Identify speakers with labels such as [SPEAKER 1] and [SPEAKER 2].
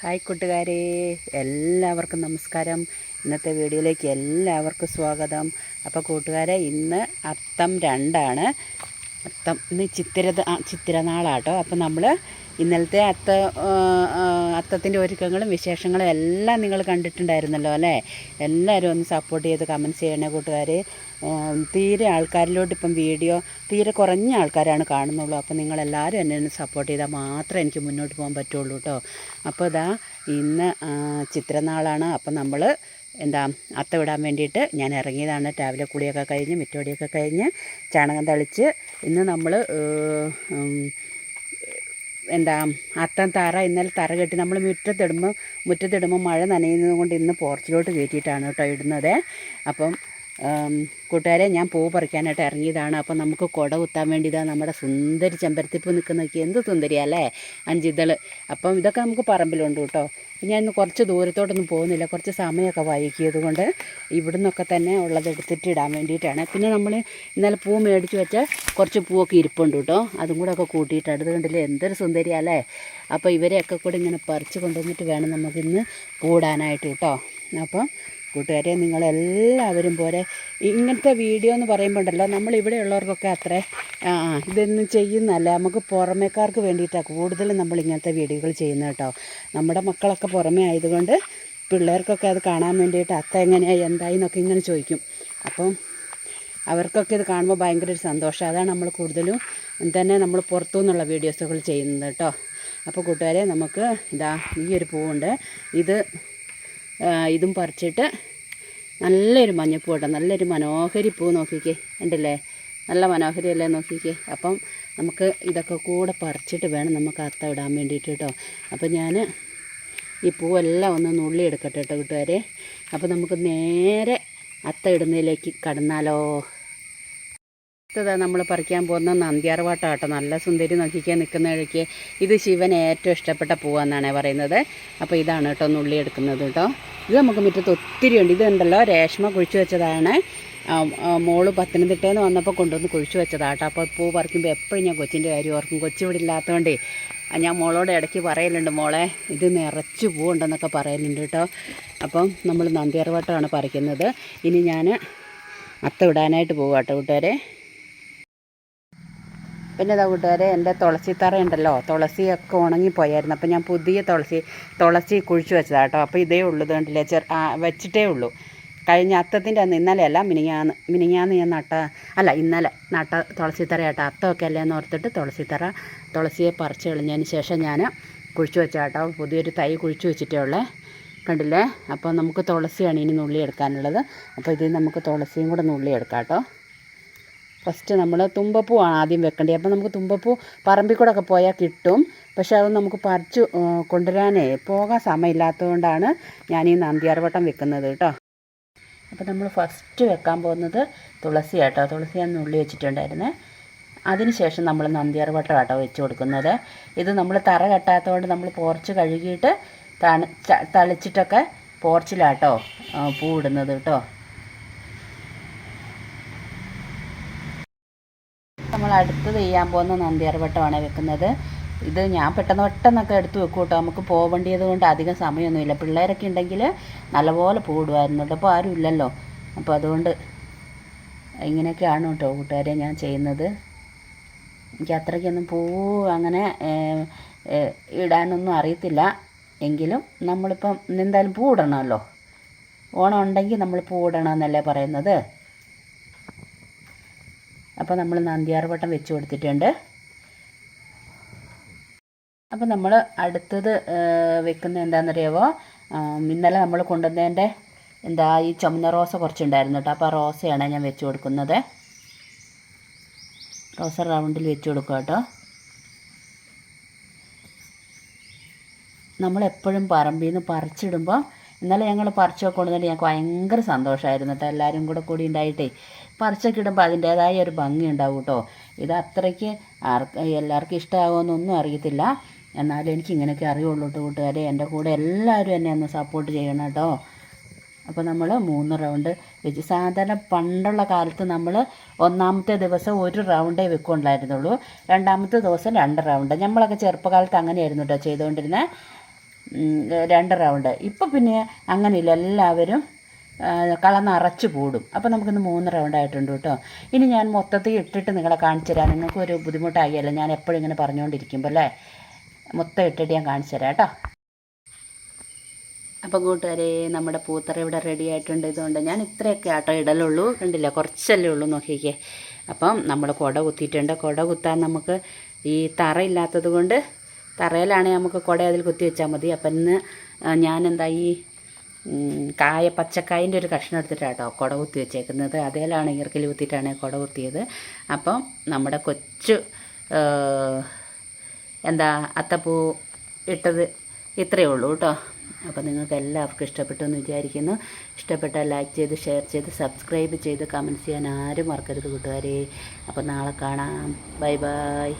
[SPEAKER 1] Hi കൂട്ടുകാരെ എല്ലാവർക്കും നമസ്കാരം. ഇന്നത്തെ വീഡിയോയിലേക്ക് എല്ലാവർക്കും സ്വാഗതം. അപ്പോൾ കൂട്ടുകാരെ ഇന്ന് അത്തം രണ്ടാണ്. അത്തം ഇന്ന് ചിത്തിര ചിത്തിരനാളാട്ടോ. അപ്പോൾ നമ്മൾ ഇന്നലത്തെ അത്ത അത്തത്തിന്റെ ഒരുക്കങ്ങളും വിശേഷങ്ങളും എല്ലാം നിങ്ങൾ കണ്ടിട്ടുണ്ടായിരുന്നല്ലോ അല്ലേ? എല്ലാവരും ഒന്ന് സപ്പോർട്ട് ചെയ്ത് കമന്റ്സ് ചെയ്യണേ കൂട്ടുകാർ തീരെ ആൾക്കാരിലോട്ട് ഇപ്പം വീഡിയോ തീരെ കുറഞ്ഞ ആൾക്കാരാണ് കാണുന്നുള്ളൂ. അപ്പോൾ നിങ്ങളെല്ലാവരും എന്നെ ഒന്ന് സപ്പോർട്ട് ചെയ്താൽ മാത്രമേ എനിക്ക് മുന്നോട്ട് പോകാൻ പറ്റുള്ളൂ കേട്ടോ. അപ്പോൾ ഇതാ ഇന്ന് ചിത്രനാളാണ്. അപ്പം നമ്മൾ എന്താ അത്ത വിടാൻ വേണ്ടിയിട്ട് ഞാൻ ഇറങ്ങിയതാണ്. രാവിലെ കുളിയൊക്കെ കഴിഞ്ഞ് മിറ്റോടിയൊക്കെ കഴിഞ്ഞ് ചാണകം തളിച്ച് ഇന്ന് നമ്മൾ എന്താ അത്തം തറ ഇന്നലെ തറ കെട്ടി നമ്മൾ മുറ്റത്തിടുമ്പോൾ മുറ്റത്തിടുമ്പോൾ മഴ നനയുന്നത് കൊണ്ട് ഇന്ന് പോർച്ചിലോട്ട് കയറ്റിയിട്ടാണ് കേട്ടോ ഇടുന്നത്. അപ്പം കൂട്ടുകാരെ ഞാൻ പൂ പറിക്കാനായിട്ട് ഇറങ്ങിയതാണ്. അപ്പോൾ നമുക്ക് കുട കുത്താൻ വേണ്ടി ഇതാ നമ്മുടെ സുന്ദരി ചെമ്പരത്തിപ്പൂ നിൽക്കുന്നൊക്കെ എന്ത് സുന്ദരിയല്ലേ അഞ്ചിതൾ അപ്പം ഇതൊക്കെ നമുക്ക് പറമ്പിലുണ്ട് കേട്ടോ. ഞാൻ ഇന്ന് കുറച്ച് ദൂരത്തോട്ടൊന്നും പോകുന്നില്ല. കുറച്ച് സമയമൊക്കെ വൈകിയത് കൊണ്ട് ഇവിടെ നിന്നൊക്കെ തന്നെ ഉള്ളത് എടുത്തിട്ട് ഇടാൻ വേണ്ടിയിട്ടാണ്. പിന്നെ നമ്മൾ ഇന്നലെ പൂ മേടിച്ച് വെച്ച കുറച്ച് പൂവൊക്കെ ഇരിപ്പുണ്ട് കേട്ടോ. അതും കൂടെ ഒക്കെ കൂട്ടിയിട്ട് അടുത്ത് കണ്ടില്ലേ എന്തൊരു സുന്ദരിയല്ലേ അപ്പോൾ ഇവരെയൊക്കെ കൂടെ ഇങ്ങനെ പറിച്ച് കൊണ്ടുവന്നിട്ട് വേണം നമുക്കിന്ന് കൂടാനായിട്ട് കേട്ടോ. അപ്പം കൂട്ടുകാരെ നിങ്ങളെല്ലാവരും പോലെ ഇങ്ങനത്തെ വീഡിയോ എന്ന് പറയുമ്പോൾ ഉണ്ടല്ലോ നമ്മൾ ഇവിടെ ഉള്ളവർക്കൊക്കെ അത്ര ഇതൊന്നും ചെയ്യുന്നല്ല നമുക്ക് പുറമേക്കാർക്ക് വേണ്ടിയിട്ടാണ് കൂടുതലും നമ്മൾ ഇങ്ങനത്തെ വീഡിയോകൾ ചെയ്യുന്നത് കേട്ടോ. നമ്മുടെ മക്കളൊക്കെ പുറമേ ആയതുകൊണ്ട് പിള്ളേർക്കൊക്കെ അത് കാണാൻ വേണ്ടിയിട്ട് അത്ത എങ്ങനെയായി എന്തായി എന്നൊക്കെ ഇങ്ങനെ ചോദിക്കും. അപ്പം അവർക്കൊക്കെ ഇത് കാണുമ്പോൾ ഭയങ്കര ഒരു സന്തോഷം. അതാണ് നമ്മൾ കൂടുതലും തന്നെ നമ്മൾ പുറത്തു നിന്നുള്ള വീഡിയോസുകൾ ചെയ്യുന്നത് കേട്ടോ. അപ്പോൾ കൂട്ടുകാരെ നമുക്ക് ഇതാ ഈ ഒരു പൂവുണ്ട്. ഇത് ഇതും പറിച്ചിട്ട് നല്ലൊരു മഞ്ഞപ്പൂ കേട്ടോ നല്ലൊരു മനോഹരി പൂ നോക്കിക്കേ. ഉണ്ടല്ലേ നല്ല മനോഹരിയല്ലേ നോക്കിക്കേ. അപ്പം നമുക്ക് ഇതൊക്കെ കൂടെ പറിച്ചിട്ട് വേണം നമുക്ക് അത്ത ഇടാൻ വേണ്ടിയിട്ട് കേട്ടോ. അപ്പം ഞാൻ ഈ പൂവെല്ലാം ഒന്ന് നുള്ളി എടുക്കട്ടെ കേട്ടോ കൂട്ടുകാരെ. അപ്പോൾ നമുക്ക് നേരെ അത്ത ഇടുന്നതിലേക്ക് കടന്നാലോ. അടുത്തതാ നമ്മൾ പറിക്കാൻ പോകുന്ന നന്ദ്യാർവാട്ടാട്ടോ. നല്ല സുന്ദരി നോക്കിക്കാൻ നിൽക്കുന്ന വഴിക്ക്. ഇത് ശിവൻ ഏറ്റവും ഇഷ്ടപ്പെട്ട പൂവെന്നാണ് പറയുന്നത്. അപ്പോൾ ഇതാണ് കേട്ടോ നുള്ളി എടുക്കുന്നത് കേട്ടോ. ഇത് നമുക്ക് മുറ്റത്ത് ഒത്തിരി ഉണ്ട്. ഇതുണ്ടല്ലോ രേഷ്മ കുഴിച്ചു വെച്ചതാണ്. മോൾ പത്തനംതിട്ടയിൽ നിന്ന് വന്നപ്പോൾ കൊണ്ടുവന്ന് കുഴിച്ചു വെച്ചതാണ് കേട്ടോ അപ്പോൾ പൂ പറിക്കുമ്പോൾ എപ്പോഴും ഞാൻ കൊച്ചിന്റെ കാര്യം ഓർക്കും. കൊച്ചു ഇവിടെ ഇല്ലാത്തതുകൊണ്ട് ഞാൻ മോളോട് ഇടയ്ക്ക് പറയലുണ്ട് മോളെ ഇത് നിറച്ച് പൂവുണ്ടെന്നൊക്കെ പറയലുണ്ട് കേട്ടോ. അപ്പം നമ്മൾ നന്ദിയാർവട്ടമാണ് പറിക്കുന്നത്. ഇനി ഞാൻ അത്ത വിടാനായിട്ട് പോകാം കേട്ടോ കൂട്ടുകാരെ. പിന്നെ ഇതാ കൂട്ടുകാരെ എന്റെ തുളസിത്തറ ഉണ്ടല്ലോ തുളസിയൊക്കെ ഉണങ്ങിപ്പോയായിരുന്നു. അപ്പോൾ ഞാൻ പുതിയ തുളസി തുളസി കുഴിച്ചു വെച്ചതാണ് കേട്ടോ. അപ്പോൾ ഇതേ ഉള്ളൂ കണ്ടില്ലേ ചെറു വെച്ചിട്ടേ ഉള്ളൂ. കഴിഞ്ഞ അത്തത്തിന്റെ അന്ന് ഇന്നലെയല്ല മിനിങ്ങാന്ന് മിനിങ്ങാന്ന് ഞാൻ നട്ട അല്ല ഇന്നലെ നട്ട തുളസിത്തറ കേട്ടോ അത്തമൊക്കെ അല്ലേന്ന് ഓർത്തിട്ട് തുളസിത്തറ തുളസിയെ പറിച്ച് കളഞ്ഞതിന് ശേഷം ഞാൻ കുഴിച്ചു വെച്ചാട്ടോ പുതിയൊരു തൈ കുഴിച്ചു വെച്ചിട്ടേ ഉള്ളേ. കണ്ടില്ലേ? അപ്പോൾ നമുക്ക് തുളസിയാണ് ഇനി നുള്ളി എടുക്കാനുള്ളത്. അപ്പോൾ ഇതിൽ നമുക്ക് തുളസിയും കൂടെ നുള്ളി എടുക്കാം കേട്ടോ. ഫസ്റ്റ് നമ്മൾ തുമ്പപ്പൂവാണ് ആദ്യം വെക്കേണ്ടത് അപ്പോൾ നമുക്ക് തുമ്പപ്പൂ പറമ്പിൽ കൂടെ ഒക്കെ പോയാൽ കിട്ടും. പക്ഷേ അത് നമുക്ക് പറിച്ചു കൊണ്ടുവരാനേ പോകാൻ സമയമില്ലാത്തതുകൊണ്ടാണ് ഞാൻ ഈ നന്ദിയാർവട്ടം വെക്കുന്നത് കേട്ടോ. അപ്പോൾ നമ്മൾ ഫസ്റ്റ് വെക്കാൻ പോകുന്നത് തുളസി കേട്ടോ തുളസി ഞാൻ ഉള്ളി വെച്ചിട്ടുണ്ടായിരുന്നേ. അതിനുശേഷം നമ്മൾ നന്ദിയാർവട്ടം കേട്ടോ വെച്ച് കൊടുക്കുന്നത്. ഇത് നമ്മൾ തറ കെട്ടാത്തതുകൊണ്ട് നമ്മൾ പോർച്ച് കഴുകിയിട്ട് തണ തളിച്ചിട്ടൊക്കെ പോർച്ചിലാട്ടോ പൂ ഇടുന്നത് കേട്ടോ. അടുത്തത് ചെയ്യാൻ പോകുന്ന നന്ദിയാർവട്ടമാണ് വെക്കുന്നത്. ഇത് ഞാൻ പെട്ടെന്ന് പെട്ടെന്നൊക്കെ എടുത്ത് വെക്കും കേട്ടോ. നമുക്ക് പോവേണ്ടിയത് കൊണ്ട് അധികം സമയമൊന്നുമില്ല. പിള്ളേരൊക്കെ ഉണ്ടെങ്കിൽ നല്ലപോലെ പൂടുമായിരുന്നു കേട്ടോ അപ്പോൾ ആരും ഇല്ലല്ലോ. അപ്പോൾ അതുകൊണ്ട് ഇങ്ങനെയൊക്കെയാണ് കേട്ടോ കൂട്ടുകാരെ ഞാൻ ചെയ്യുന്നത്. എനിക്ക് അത്രയ്ക്കൊന്നും പൂ അങ്ങനെ ഇടാനൊന്നും അറിയത്തില്ല. എങ്കിലും നമ്മളിപ്പം എന്തായാലും പൂ ഇടണമല്ലോ ഓണം ഉണ്ടെങ്കിൽ നമ്മൾ പൂ ഇടണമെന്നല്ലേ പറയുന്നത്. അപ്പോൾ നമ്മൾ നന്ദിയാർവട്ടം വെച്ച് കൊടുത്തിട്ടുണ്ട്. അപ്പോൾ നമ്മൾ അടുത്തത് വെക്കുന്നത് എന്താണെന്നറിയാവോ ഇന്നലെ നമ്മൾ കൊണ്ടുവന്നതിന്റെ എന്താ ഈ ചുമന്ന റോസ കുറച്ചുണ്ടായിരുന്നു കേട്ടോ. അപ്പോൾ ആ റോസയാണ് ഞാൻ വെച്ച് കൊടുക്കുന്നത്. റോസ റൗണ്ടിൽ വെച്ച് കൊടുക്കുക കേട്ടോ. നമ്മളെപ്പോഴും പറമ്പിൽ നിന്ന് പറിച്ചിടുമ്പോൾ ഇന്നലെ ഞങ്ങൾ പറിച്ചൊക്കെ കൊണ്ടുവന്നിട്ട് ഞങ്ങൾക്ക് ഭയങ്കര സന്തോഷമായിരുന്നു കേട്ടോ. എല്ലാവരും കൂടെ കൂടി ഉണ്ടായിട്ടേ പറിച്ചൊക്കെ ഇടുമ്പോൾ അതിന്റേതായ ഒരു ഭംഗി ഉണ്ടാവും കേട്ടോ ഇത് അത്രയ്ക്ക് എല്ലാവർക്കും ഇഷ്ടമാകുമെന്നൊന്നും അറിയത്തില്ല. എന്നാലും എനിക്ക് ഇങ്ങനെയൊക്കെ അറിയുള്ളൂ കേട്ടോ കൂട്ടുകാരെ. എന്റെ കൂടെ എല്ലാവരും എന്നെ ഒന്ന് സപ്പോർട്ട് ചെയ്യണം കേട്ടോ അപ്പോൾ നമ്മൾ മൂന്ന് റൗണ്ട് വെച്ച് സാധാരണ പണ്ടുള്ള കാലത്ത് നമ്മൾ ഒന്നാമത്തെ ദിവസം ഒരു റൗണ്ടേ വെക്കുണ്ടായിരുന്നുള്ളൂ. രണ്ടാമത്തെ ദിവസം രണ്ട് റൗണ്ട് നമ്മളൊക്കെ ചെറുപ്പകാലത്ത് അങ്ങനെയായിരുന്നു കേട്ടോ ചെയ്തുകൊണ്ടിരുന്നത് രണ്ട് റൗണ്ട് ഇപ്പോൾ പിന്നെ അങ്ങനെയില്ല. എല്ലാവരും കള നിറച്ച് കൂടും. അപ്പോൾ നമുക്കിന്ന് മൂന്ന് റൗണ്ട് ആയിട്ടുണ്ട് കേട്ടോ. ഇനി ഞാൻ മൊത്തത്തിൽ ഇട്ടിട്ട് നിങ്ങളെ കാണിച്ചു തരാം. നിങ്ങൾക്ക് ഒരു ബുദ്ധിമുട്ടാകിയല്ലോ ഞാൻ എപ്പോഴും ഇങ്ങനെ പറഞ്ഞുകൊണ്ടിരിക്കുമ്പോൾ അല്ലേ? മൊത്തം ഇട്ടിട്ട് ഞാൻ കാണിച്ചു തരാം കേട്ടോ. അപ്പോൾ കൂട്ടുകാരെ നമ്മുടെ പൂത്തറ ഇവിടെ റെഡി ആയിട്ടുണ്ട്. ഇതുകൊണ്ട് ഞാൻ ഇത്രയൊക്കെ ആട്ടോ ഇടലുള്ളൂ. കണ്ടില്ല? കുറച്ചല്ലേ ഉള്ളൂ നോക്കിക്കേ. അപ്പം നമ്മൾ കുട കുത്തിയിട്ടുണ്ട്. കുട കുത്താൻ നമുക്ക് ഈ തറ ഇല്ലാത്തത് കൊണ്ട് തറയിലാണെങ്കിൽ നമുക്ക് കുട അതിൽ കുത്തി വെച്ചാൽ മതി. അപ്പം ഇന്ന് ഞാൻ ഞാനെന്താ ഈ കായ പച്ചക്കായന്റെ ഒരു കഷ്ണം എടുത്തിട്ടാട്ടോ കുട കുത്തി വെച്ചേക്കുന്നത്. അതേലാണ് ഈർക്കിൽ കുത്തിയിട്ടാണ് കുട കുത്തിയത്. അപ്പം നമ്മുടെ കൊച്ചു എന്താ അത്തപ്പൂ ഇട്ടത് ഇത്രയേ ഉള്ളൂ കേട്ടോ. അപ്പോൾ നിങ്ങൾക്ക് എല്ലാവർക്കും ഇഷ്ടപ്പെട്ടു എന്ന് വിചാരിക്കുന്നു. ഇഷ്ടപ്പെട്ടാൽ ലൈക്ക് ചെയ്ത് ഷെയർ ചെയ്ത് സബ്സ്ക്രൈബ് ചെയ്ത് കമന്റ് ചെയ്യാൻ ആരും മറക്കരുത് കൂട്ടുകാരെ. അപ്പോൾ നാളെ കാണാം. Bye bye